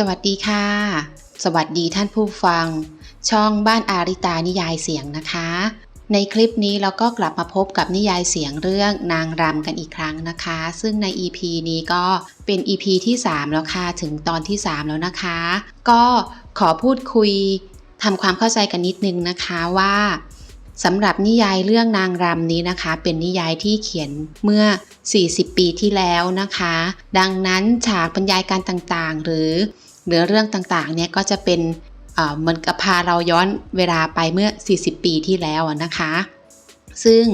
สวัสดีค่ะ สวัสดีท่านผู้ฟัง ช่องบ้านอาริตานิยายเสียงนะคะ ในคลิปนี้เราก็กลับมาพบกับนิยายเสียงเรื่องนางรำกันอีกครั้งนะคะ ซึ่งใน EP นี้ก็เป็น EP ที่ 3 แล้วค่ะ ถึงตอนที่ 3 แล้วนะคะ ก็ขอพูดคุยทำความเข้าใจกันนิดนึงนะคะว่าสำหรับนิยายเรื่องนางรำนี้นะคะ เป็นนิยายที่เขียนเมื่อ 40 ปีที่แล้วนะคะ ดังนั้นฉากบรรยายการต่างๆ หรือ เนื้อเรื่องต่างๆเนี่ยก็จะเป็นเหมือนกับพาเราย้อนเวลาไปเมื่อ 40 ปีที่แล้วนะคะ ซึ่ง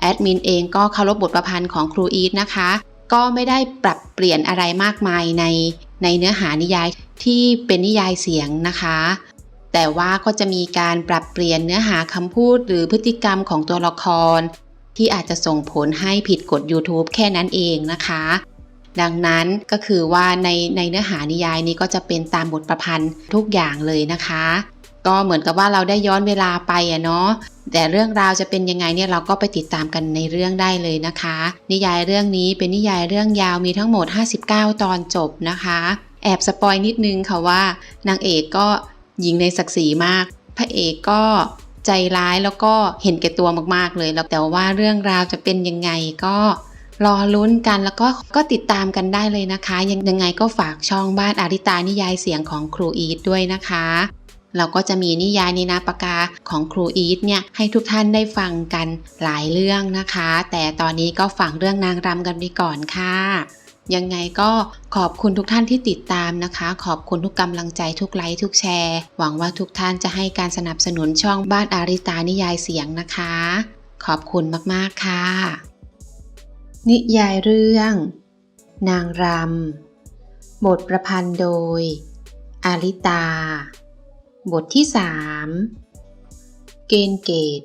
แอดมินเองก็เคารพบทประพันธ์ของครูอีทนะคะ ก็ไม่ได้ปรับเปลี่ยนอะไรมากมายในในเนื้อหานิยายที่เป็นนิยายเสียงนะคะ แต่ว่าก็จะมีการปรับเปลี่ยนเนื้อหาคำพูดหรือพฤติกรรมของตัวละคร ที่อาจจะส่งผลให้ผิดกฎ YouTube แค่นั้นเองนะคะ ดังนั้นก็คือว่าในในเนื้อหานิยายนี้ก็จะเป็นตามบทประพันธ์ทุกอย่างเลยนะคะ ก็เหมือนกับว่าเราได้ย้อนเวลาไปอะเนาะแต่เรื่องราวจะเป็นยังไงเนี่ยเราก็ไปติดตามกันในเรื่องได้เลยนะคะ นิยายเรื่องนี้เป็นนิยายเรื่องยาวมีทั้งหมด 59 ตอนจบนะคะ แอบสปอยนิดนึงค่ะว่านางเอกก็หญิงในศักดิ์ศรีมาก พระเอกก็ใจร้ายแล้วก็เห็นแก่ตัวมากๆเลยแล้วแต่ว่าเรื่องราวจะเป็นยังไงก็ รอลุ้นกันแล้วก็ก็ติดตามกันได้เลยนะคะ ยังยังไงก็ฝากช่องบ้านอาริตานิยายเสียงของครูอีทด้วยนะคะ เราก็จะมีนิยายในนาปากาของครูอีทเนี่ยให้ทุกท่านได้ฟังกันหลายเรื่องนะคะ แต่ตอนนี้ก็ฝังเรื่องนางรำกันไปก่อนค่ะยังไงก็ขอบคุณทุกท่านที่ติดตามนะคะ ขอบคุณทุกกำลังใจทุกไลค์ทุกแชร์ หวังว่าทุกท่านจะให้การสนับสนุนช่องบ้านอาริตานิยายเสียงนะคะ ขอบคุณมาก ๆ ค่ะ นิยายเรื่อง นางรำ บทประพันธ์โดย อาริตา บทที่3เกณฑ์เกต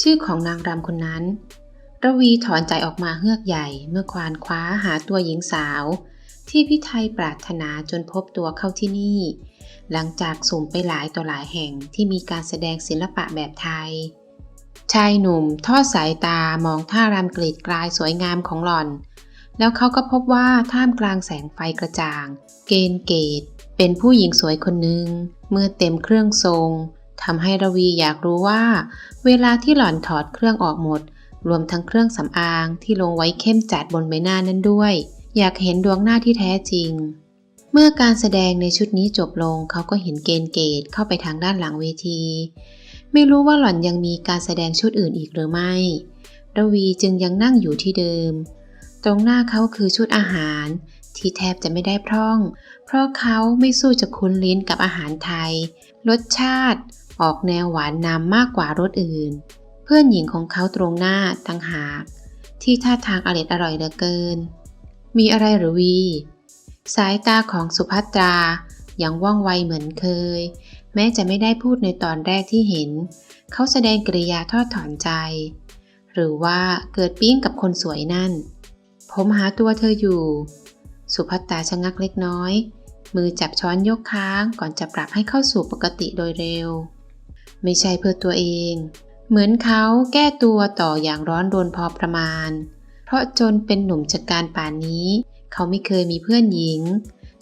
ชื่อของนางรำคนนั้น ระวีถอนใจออกมาเฮือกใหญ่เมื่อควานคว้าหาตัวหญิงสาว ที่พี่ไทยปรารถนาจนพบตัวเข้าที่นี่ หลังจากสุ่มไปหลายต่อหลายแห่งที่มีการแสดงศิลปะแบบไทย ชายหนุ่มทอดสายตามองท่ารำกรีดกลายสวยงามของหล่อน แล้วเขาก็พบว่าท่ามกลางแสงไฟกระจ่าง เกณฑ์เกต เป็นผู้หญิงสวยคนหนึ่งเมื่อเต็มเครื่องทรงทำให้ระวีอยากรู้ว่า เวลาที่หล่อนถอดเครื่องออกหมด รวมทั้งเครื่องสำอางที่ลงไว้เข้มจัดบนใบหน้านั้นด้วย อยากเห็นดวงหน้าที่แท้จริง เมื่อการแสดงในชุดนี้จบลงเขาก็เห็นเกณฑ์เกตเข้าไปทางด้านหลังเวที ไม่รู้ว่าหล่อนยังมีการแสดงชุดอื่นอีกหรือไม่ระวีจึงยังนั่งอยู่ที่เดิม ตรงหน้าเขาคือชุดอาหาร ที่แทบจะไม่ได้พร่อง เพราะเขาไม่สู้จะคุ้นลิ้นกับอาหารไทย รสชาติ ออกแนวหวานนำมากกว่ารสอื่น เพื่อนหญิงของเขาตรงหน้าตั้งหาก ที่ท่าทางอร่อยอร่อยเหลือเกิน มีอะไรหรือวี สายตาของสุภัตรายังว่องไวเหมือนเคย แม้จะไม่ได้พูดในตอนแรกที่เห็น เขาแสดงกริยาทอดถอนใจ หรือว่าเกิดปิ้งกับคนสวยนั่น ผมหาตัวเธออยู่ สุภัตตาชะงักเล็กน้อย มือจับช้อนยกค้างก่อนจะปรับให้เข้าสู่ปกติโดยเร็ว ไม่ใช่เพื่อตัวเอง เหมือนเขาแก้ตัวต่ออย่างร้อนรนพอประมาณ เพราะจนเป็นหนุ่มจัดการป่านนี้ เขาไม่เคยมีเพื่อนหญิง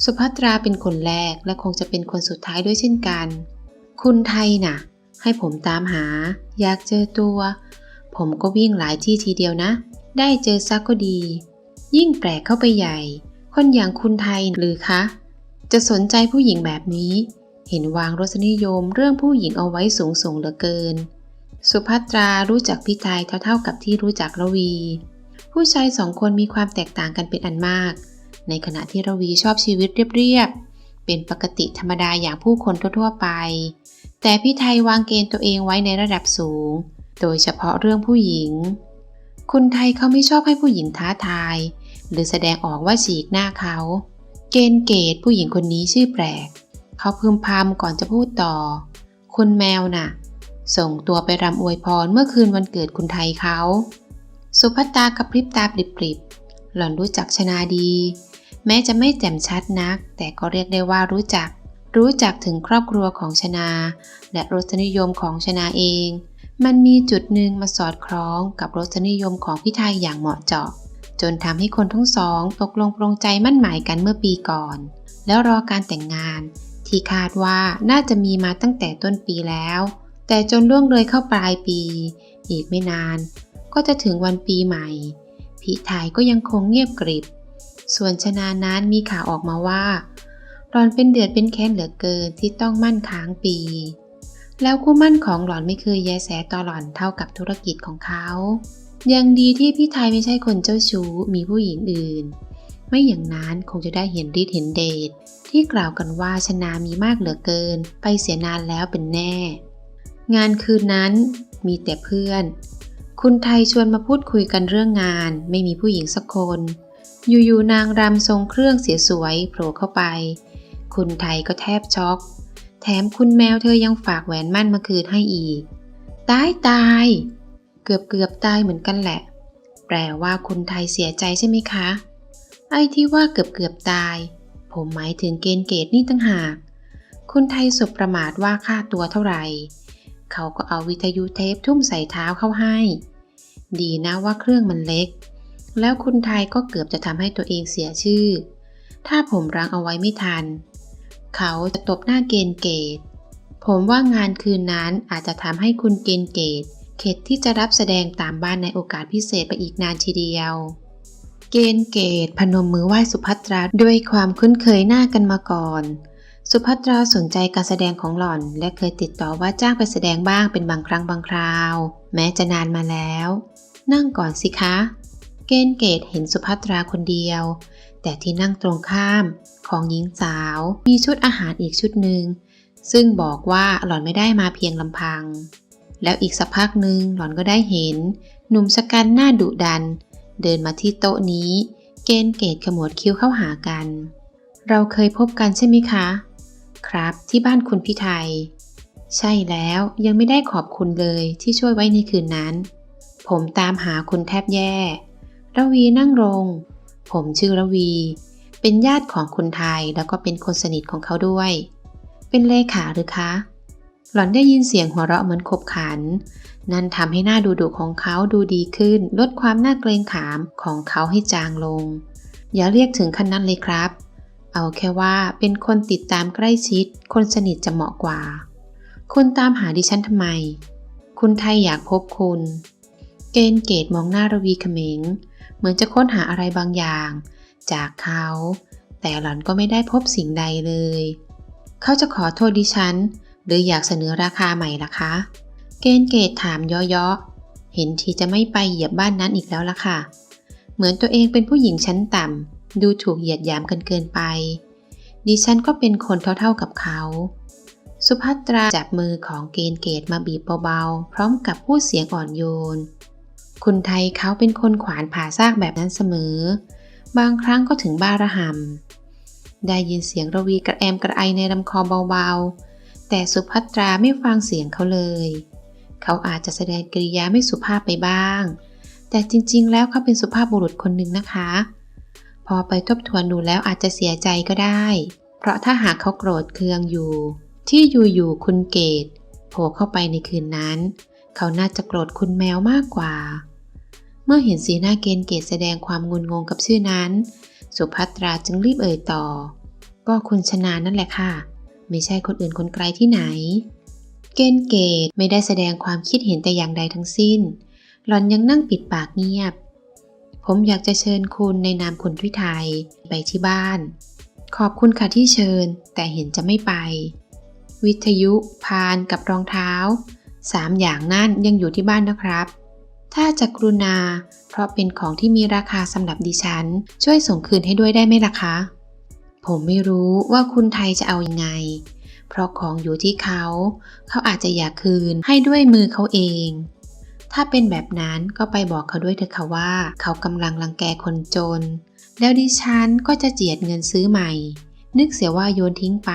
สุภัตราเป็นคนแรกและคงจะเป็นคนสุดท้ายด้วยเช่นกัน คุณไทยน่ะ ให้ผมตามหา อยากเจอตัว ผมก็วิ่งหลายที่ทีเดียวนะ ได้เจอซักก็ดี ยิ่งแปลกเข้าไปใหญ่ คนอย่างคุณไทยหรือคะ จะสนใจผู้หญิงแบบนี้ เห็นวางรสนิยมเรื่องผู้หญิงเอาไว้สูงส่งเหลือเกิน สุภัตรารู้จักพี่ไทยเท่าๆกับที่รู้จักระวี ผู้ชายสองคนมีความแตกต่างกันเป็นอันมาก ในขณะที่ระวีชอบชีวิตเรียบๆ เป็นปกติธรรมดาอย่างผู้คนทั่วๆไป แต่พี่ไทยวางเกณฑ์ตัวเองไว้ในระดับสูง โดยเฉพาะเรื่องผู้หญิง คุณไทยเขาไม่ชอบให้ผู้หญิงท้าทาย หรือแสดงออกว่าฉีกหน้าเขา เกณฑ์เกตผู้หญิงคนนี้ชื่อแปลก เขาพึมพำก่อนจะพูดต่อ คุณแมวน่ะ ส่งตัวไปรำอวยพรเมื่อคืนวันเกิดคุณไทยเขา สุภัตตากระพริบตาปริบๆหล่อนรู้จักชนาดี แม้จะไม่แจ่มชัดนัก แต่ก็เรียกได้ว่ารู้จัก รู้จักถึงครอบครัวของชนา และรสนิยมของชนาเอง มันมีจุดหนึ่งมาสอดคล้องกับรสนิยมของพี่ไทยอย่างเหมาะเจาะ จนทำให้คนทั้งสองตกลงปรงใจมั่นหมายกันเมื่อปีก่อน แล้วรอการแต่งงาน ที่คาดว่าน่าจะมีมาตั้งแต่ต้นปีแล้ว แต่จนล่วงเลยเข้าปลายปี อีกไม่นาน ก็จะถึงวันปีใหม่พี่ไทยก็ยังคงเงียบกริบ ส่วนชนานั้นมีข่าวออกมาว่า หลอนเป็นเดือดเป็นแค้นเหลือเกินที่ต้องมั่นค้างปี แล้วคู่มั่นของหลอนไม่เคยแยแสต่อหลอนเท่ากับธุรกิจของเขา ยังดีที่พี่ไทยไม่ใช่คนเจ้าชู้มีผู้หญิงอื่น ไม่อย่างนั้นคงจะได้เห็นฤทธิ์เห็นเดชที่กล่าวกันว่าชนามีมากเหลือเกิน ไปเสียนานแล้วเป็นแน่ งานคืนนั้นมีแต่เพื่อนคุณไทยชวนมาพูดคุยกันเรื่องงาน ไม่มีผู้หญิงสักคน อยู่ๆนางรำทรงเครื่องเสียสวยโผล่เข้าไป คุณไทยก็แทบช็อก แถมคุณแมวเธอยังฝากแหวนมั่นมาคืนให้อีก ตายตาย เกือบเกือบตายเหมือนกันแหละ แปลว่าคุณไทยเสียใจใช่ไหมคะ ไอ้ที่ว่าเกือบเกือบตาย ผมหมายถึงเกณฑ์เกตนี่ตั้งหาก คุณไทยสบประมาทว่าค่าตัวเท่าไหร่ เขาก็เอาวิทยุเทปทุ่มใส่เท้าเข้าให้ ดีนะว่าเครื่องมันเล็ก แล้วคุณไทยก็เกือบจะทำให้ตัวเองเสียชื่อ ถ้าผมรั้งเอาไว้ไม่ทัน เขาจะตบหน้าเกณฑ์เกต ผมว่างานคืนนั้นอาจจะทำให้คุณเกณฑ์เกต เข็ดที่จะรับแสดงตามบ้านในโอกาสพิเศษไปอีกนานทีเดียว เกณฑ์เกตพนมมือไหว้สุภัตราด้วยความคุ้นเคยหน้ากันมาก่อน สุภัตราสนใจการแสดงของหล่อน และเคยติดต่อว่าจ้างไปแสดงบ้างเป็นบางครั้งบางคราว แม้จะนานมาแล้ว นั่งก่อนสิคะ เกณฑ์เกตเห็นสุภัตราคนเดียว แต่ที่นั่งตรงข้ามของหญิงสาวมีชุดอาหารอีกชุดหนึ่ง ซึ่งบอกว่าหล่อนไม่ได้มาเพียงลำพัง แล้วอีกสักพักหนึ่งหล่อนก็ได้เห็น หนุ่มชะกันหน้าดุดัน เดินมาที่โต๊ะนี้ เกณฑ์เกตขมวดคิ้วเข้าหากัน เราเคยพบกันใช่ไหมคะ ครับที่บ้านคุณพี่ไทยใช่แล้วยังไม่ได้ขอบคุณเลยที่ช่วยไว้ในคืนนั้น ผมตามหาคุณแทบแย่ ระวีนั่งลง ผมชื่อระวี เป็นญาติของคุณไทยแล้วก็เป็นคนสนิทของเขาด้วย เป็นเลขาหรือคะ หล่อนได้ยินเสียงหัวเราะเหมือนขบขัน นั่นทำให้หน้าดูดุของเขาดูดีขึ้น ลดความน่าเกรงขามของเขาให้จางลง อย่าเรียกถึงขั้นนั้นเลยครับ เอาแค่ว่าเป็นคนติดตามใกล้ชิด คนสนิทจะเหมาะกว่า คุณตามหาดิฉันทำไม คุณไทยอยากพบคุณ เกณฑ์เกตมองหน้าระวีเขมง มือนจะค้นหาอะไรบางอย่าง จากเขา แต่หล่อนก็ไม่ได้พบสิ่งใดเลย เขาจะขอโทษดิฉัน หรืออยากเสนอราคาใหม่ล่ะคะ เกณฑ์เกตถามย่อๆ เห็นทีจะไม่ไปเหยียบบ้านนั้นอีกแล้วล่ะค่ะ เหมือนตัวเองเป็นผู้หญิงชั้นต่ำ ดูถูกเหยียดหยามกันเกินไป ดิฉันก็เป็นคนเท่าๆกับเขาสุภัตราจับมือของเกณฑ์เกตมาบีบเบาๆ พร้อมกับพูดเสียงอ่อนโยน คุณไทยเขาเป็นคนขวานผ่าซากแบบนั้นเสมอ บางครั้งก็ถึงบ้าระหำได้ยินเสียงระวีกระแอมกระไอในลำคอเบาๆ แต่สุภัตราไม่ฟังเสียงเขาเลย เขาอาจจะแสดงกริยาไม่สุภาพไปบ้าง แต่จริงๆ แล้วเขาเป็นสุภาพบุรุษคนหนึ่งนะคะ พอไปทบทวนดูแล้วอาจจะเสียใจก็ได้ เพราะถ้าหากเขาโกรธเคืองอยู่ ที่อยู่ๆคุณเกตโผล่เข้าไปในคืนนั้นเขาน่าจะโกรธคุณแมวมากกว่า เมื่อเห็นสีหน้าเกณฑ์เกตแสดงความงุนงงกับชื่อนั้น สุภัตราจึงรีบเอ่ยต่อ ก็คุณชนานั่นแหละค่ะ ไม่ใช่คนอื่นคนไกลที่ไหน เกณฑ์เกตไม่ได้แสดงความคิดเห็นแต่อย่างใดทั้งสิ้น หล่อนยังนั่งปิดปากเงียบ ผมอยากจะเชิญคุณในนามคุณพิไทยไปที่บ้าน ขอบคุณค่ะที่เชิญ แต่เห็นจะไม่ไป วิทยุ พานกับรองเท้าสามอย่างนั่นยังอยู่ที่บ้านนะครับ ถ้าจะกรุณา เพราะเป็นของที่มีราคาสำหรับดิฉัน ช่วยส่งคืนให้ด้วยได้ไหมล่ะคะ ผมไม่รู้ว่าคุณไทยจะเอาอยัางไง เพราะของอยู่ที่เขา เขาอาจจะอยากคืนให้ด้วยมือเขาเอง ถ้าเป็นแบบนั้นก็ไปบอกเขาด้วยเถอะค่ะว่า เขากำลังรังแกคนจน แล้วดิฉันก็จะเจียดเงินซื้อใหม่ นึกเสียว่าโยนทิ้งไป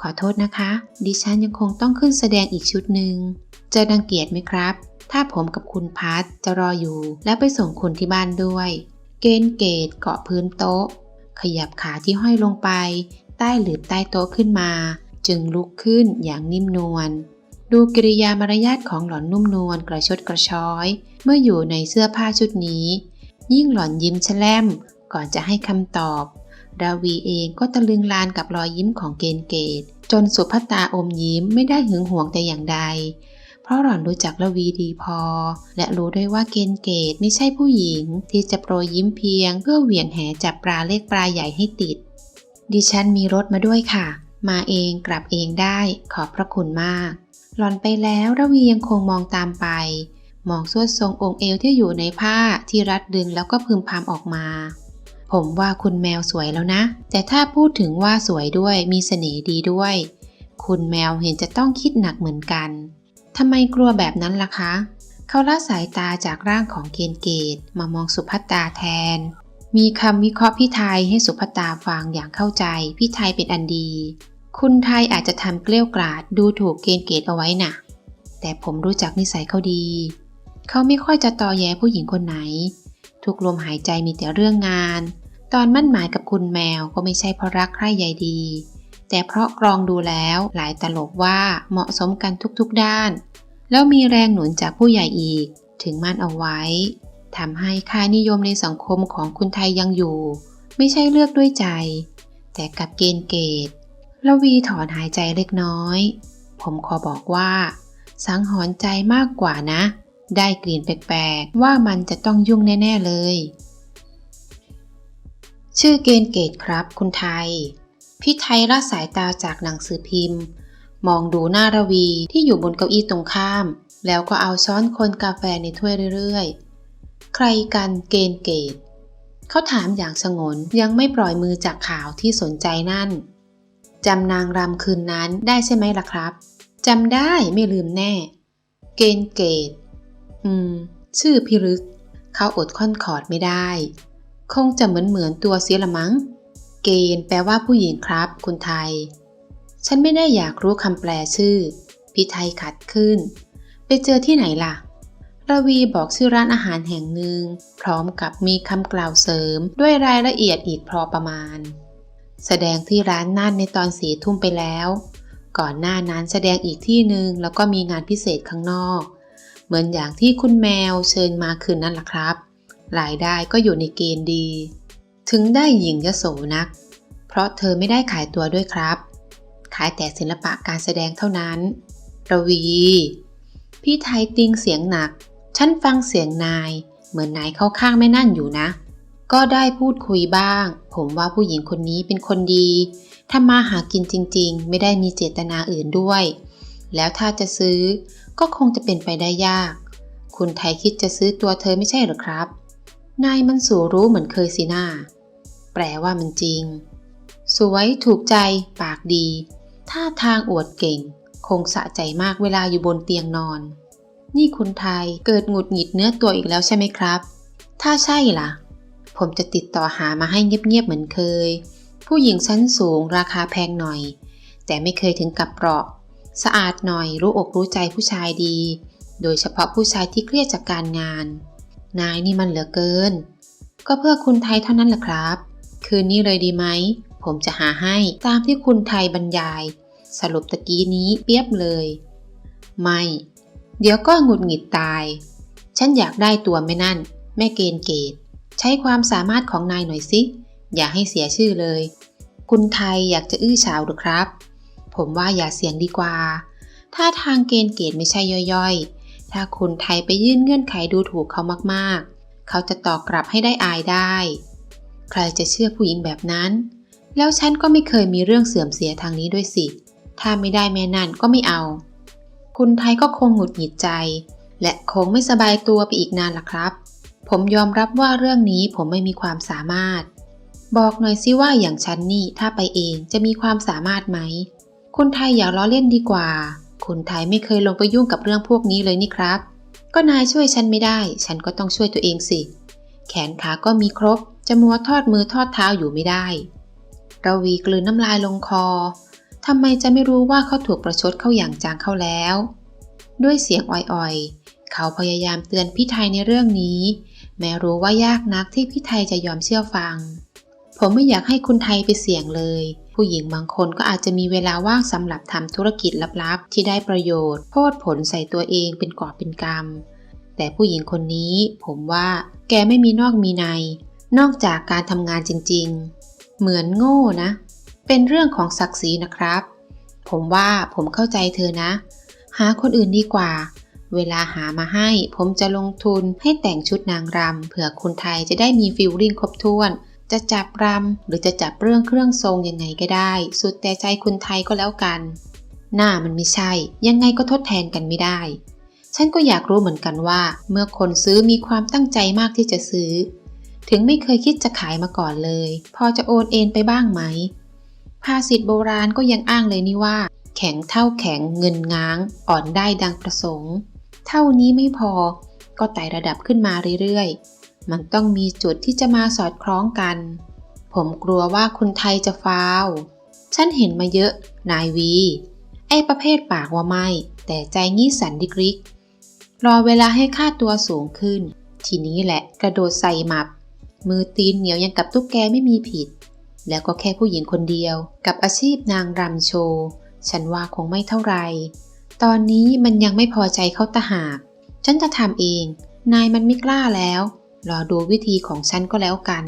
ขอโทษนะคะ ดิฉันยังคงต้องขึ้นแสดงอีกชุดหนึ่งจะรังเกียจไหมครับ ถ้าผมกับคุณพัทจะรออยู่ แล้วไปส่งคุณที่บ้านด้วย เกณฑ์เกตเกาะพื้นโต๊ะ ขยับขาที่ห้อยลงไป ใต้หรือใต้โต๊ะขึ้นมา จึงลุกขึ้นอย่างนิ่มนวลดูกิริยามารยาทของหล่อนนุ่มนวลกระชดกระช้อย เมื่ออยู่ในเสื้อผ้าชุดนี้ ยิ่งหล่อนยิ้มแฉลมก่อนจะให้คำตอบดาวีเองก็ตะลึงลานกับรอยยิ้มของเกณฑ์เกต จนสุภตาอมยิ้มไม่ได้หึงหวงแต่อย่างใด เพราะหล่อนรู้จักละวีดีพอ และรู้ด้วยว่าเกณฑ์เกตไม่ใช่ผู้หญิง ที่จะโปรยยิ้มเพียง เพื่อเหวี่ยงแหจับปลาเล็กปลาใหญ่ให้ติด ดิฉันมีรถมาด้วยค่ะ มาเองกลับเองได้ ขอบพระคุณมาก หล่อนไปแล้วระวียังคงมองตามไป มองสวดทรงองค์เอวที่อยู่ในผ้าที่รัดดึงแล้วก็พึมพำออกมาผมว่าคุณแมวสวยแล้วนะ แต่ถ้าพูดถึงว่าสวยด้วยมีเสน่ห์ดีด้วย คุณแมวเห็นจะต้องคิดหนักเหมือนกัน ทำไมกลัวแบบนั้นล่ะคะ เขาละสายตาจากร่างของเกณฑ์เกตมามองสุภัตตาแทน มีคำวิเคราะห์พี่ไทยให้สุภัตตาฟังอย่างเข้าใจพี่ไทยเป็นอันดี คุณไทยอาจจะทำเกลี้ยวกล่อดดูถูกเกณฑ์เกตเอาไว้น่ะ แต่ผมรู้จักนิสัยเขาดี เขาไม่ค่อยจะตอแยผู้หญิงคนไหน ทุกลมหายใจมีแต่เรื่องงาน ตอนมั่นหมายกับคุณแมวก็ไม่ใช่เพราะรักใคร่ใยดี แต่เพราะกรองดูแล้วหลายตลบว่าเหมาะสมกันทุกๆด้าน แล้วมีแรงหนุนจากผู้ใหญ่อีกถึงมั่นเอาไว้ทำให้ค่านิยมในสังคมของคุณไทยยังอยู่ ไม่ใช่เลือกด้วยใจ แต่กับเกณฑ์เกตละวีถอนหายใจเล็กน้อย ผมขอบอกว่า สังหรณ์ใจมากกว่านะ ได้กลิ่นแปลกๆ ว่ามันจะต้องยุ่งแน่ ๆ เลย ชื่อเกณฑ์เกตครับคุณไทย พี่ไทยละสายตาจากหนังสือพิมพ์ มองดูหน้าระวีที่อยู่บนเก้าอี้ตรงข้าม แล้วก็เอาช้อนคนกาแฟในถ้วยเรื่อยๆ ใครกันเกณฑ์เกตเขาถามอย่างสงนยังไม่ปล่อยมือจากข่าวที่สนใจนั่นจำนางรำคืนนั้นได้ใช่ไหมล่ะครับจำได้ไม่ลืมแน่ เกณฑ์เกตอืม ชื่อพิรึก เขาอดค่อนขอดไม่ได้ คงจะเหมือนเหมือนตัวเสียละมั้ง เกณฑ์แปลว่าผู้หญิงครับ คุณไทย ฉันไม่ได้อยากรู้คำแปลชื่อ พี่ไทยขัดขึ้น ไปเจอที่ไหนล่ะ ระวีบอกชื่อร้านอาหารแห่งหนึ่ง พร้อมกับมีคำกล่าวเสริมด้วยรายละเอียดอีกพอประมาณ แสดงที่ร้านนั่นในตอนสีทุ่มไปแล้ว ก่อนหน้านั้นแสดงอีกที่หนึ่งแล้วก็มีงานพิเศษข้างนอก เหมือนอย่างที่คุณแมวเชิญมาคืนนั่นล่ะครับ รายได้ก็อยู่ในเกณฑ์ดี ถึงได้หญิงยโสนัก เพราะเธอไม่ได้ขายตัวด้วยครับ ขายแต่ศิลปะการแสดงเท่านั้น ระวี พี่ไทยติงเสียงหนัก ฉันฟังเสียงนาย เหมือนนายเข้าข้างไม่นั่นอยู่นะ ก็ได้พูดคุยบ้าง ผมว่าผู้หญิงคนนี้เป็นคนดีทำมาหากินจริง ๆ ไม่ได้มีเจตนาอื่นด้วย แล้วถ้าจะซื้อก็คงจะเป็นไปได้ยาก คุณไทยคิดจะซื้อตัวเธอไม่ใช่หรอครับ นายมันสูรู้เหมือนเคยสินา แปลว่ามันจริง สวยถูกใจ ปากดี ท่าทางอวดเก่ง คงสะใจมากเวลาอยู่บนเตียงนอน นี่คุณไทยเกิดหงุดหงิดเนื้อตัวอีกแล้วใช่ไหมครับ ถ้าใช่ล่ะ ผมจะติดต่อหามาให้เงียบๆเหมือนเคย ผู้หญิงชั้นสูงราคาแพงหน่อย แต่ไม่เคยถึงกับเปราะ สะอาดหน่อยรู้อกรู้ใจผู้ชายดี โดยเฉพาะผู้ชายที่เครียดจากการงาน นายนี่มันเหลือเกินก็เพื่อคุณไทยเท่านั้นแหละครับ คืนนี้เลยดีไหม ผมจะหาให้ตามที่คุณไทยบรรยาย สรุปตะกี้นี้เปียบเลย ไม่ เดี๋ยวก็หงุดหงิดตาย ฉันอยากได้ตัวไม่นั่น แม่เกณฑ์เกต ใช้ความสามารถของนายหน่อยสิ อย่าให้เสียชื่อเลย คุณไทยอยากจะอื้อฉาวหรือครับ ผมว่าอย่าเสี่ยงดีกว่า ถ้าทางเกณฑ์เกตไม่ใช่ย่อยๆ ถ้าคุณไทยไปยื่นเงื่อนไขดูถูกเขามากๆ เขาจะตอบกลับให้ได้อายได้ ใครจะเชื่อผู้หญิงแบบนั้น แล้วฉันก็ไม่เคยมีเรื่องเสื่อมเสียทางนี้ด้วยสิ ถ้าไม่ได้แม่นั่นก็ไม่เอา คุณไทยก็คงหงุดหงิดใจ และคงไม่สบายตัวไปอีกนานล่ะครับ ผมยอมรับว่าเรื่องนี้ผมไม่มีความสามารถ บอกหน่อยสิว่าอย่างฉันนี่ถ้าไปเองจะมีความสามารถไหม คุณไทยอย่าล้อเล่นดีกว่า คุณไทยไม่เคยลงไปยุ่งกับเรื่องพวกนี้เลยนี่ครับ ก็นายช่วยฉันไม่ได้ ฉันก็ต้องช่วยตัวเองสิ แขนขาก็มีครบ จะมัวทอดมือทอดเท้าอยู่ไม่ได้ระวีกลืนน้ำลายลงคอทำไมจะไม่รู้ว่าเขาถูกประชดเข้าอย่างจางเข้าแล้ว ด้วยเสียงอ่อยๆ เขาพยายามเตือนพี่ไทยในเรื่องนี้ แม้รู้ว่ายากนักที่พี่ไทยจะยอมเชื่อฟัง ผมไม่อยากให้คุณไทยไปเสี่ยงเลย ผู้หญิงบางคนก็อาจจะมีเวลาว่างสำหรับทำธุรกิจลับๆ ที่ได้ประโยชน์โพดผลใส่ตัวเองเป็นกอบเป็นกรรม แต่ผู้หญิงคนนี้ ผมว่าแกไม่มีนอกมีใน นอกจากการทำงานจริงๆ เหมือนโง่นะ เป็นเรื่องของศักดิ์ศรีนะครับ ผมว่าผมเข้าใจเธอนะ หาคนอื่นดีกว่า เวลาหามาให้ผมจะลงทุนให้แต่งชุดนางรำเผื่อคนไทยจะได้มีฟิลลิ่งครบถ้วน จะจับรำหรือจะจับเรื่องเครื่องทรงยังไงก็ได้ สุดแต่ใจคนไทยก็แล้วกัน หน้ามันไม่ใช่ ยังไงก็ทดแทนกันไม่ได้ฉันก็อยากรู้เหมือนกันว่า เมื่อคนซื้อมีความตั้งใจมากที่จะซื้อ ถึงไม่เคยคิดจะขายมาก่อนเลย พอจะโอนเอ็นไปบ้างไหม ภาษิตโบราณก็ยังอ้างเลยนี่ว่า แข็งเท่าแข็งเงินง้าง อ่อนได้ดังประสงค์ เท่านี้ไม่พอ ก็ไต่ระดับขึ้นมาเรื่อยๆ มันต้องมีจุดที่จะมาสอดคล้องกัน ผมกลัวว่าคนไทยจะฟาวฉันเห็นมาเยอะ นายวี ไอ้ประเภทปากว่าไม่ แต่ใจงี้สันดิกริก รอเวลาให้ค่าตัวสูงขึ้น ทีนี้แหละกระโดดใส่หมับ มือตีนเหนียวยังกับตุ๊กแกไม่มีผิด แล้วก็แค่ผู้หญิงคนเดียว กับอาชีพนางรำโชว์ฉันว่าคงไม่เท่าไหรตอนนี้มันยังไม่พอใจเขาตะหาก ฉันจะทำเอง นายมันไม่กล้าแล้ว รอดูวิธีของฉันก็แล้วกัน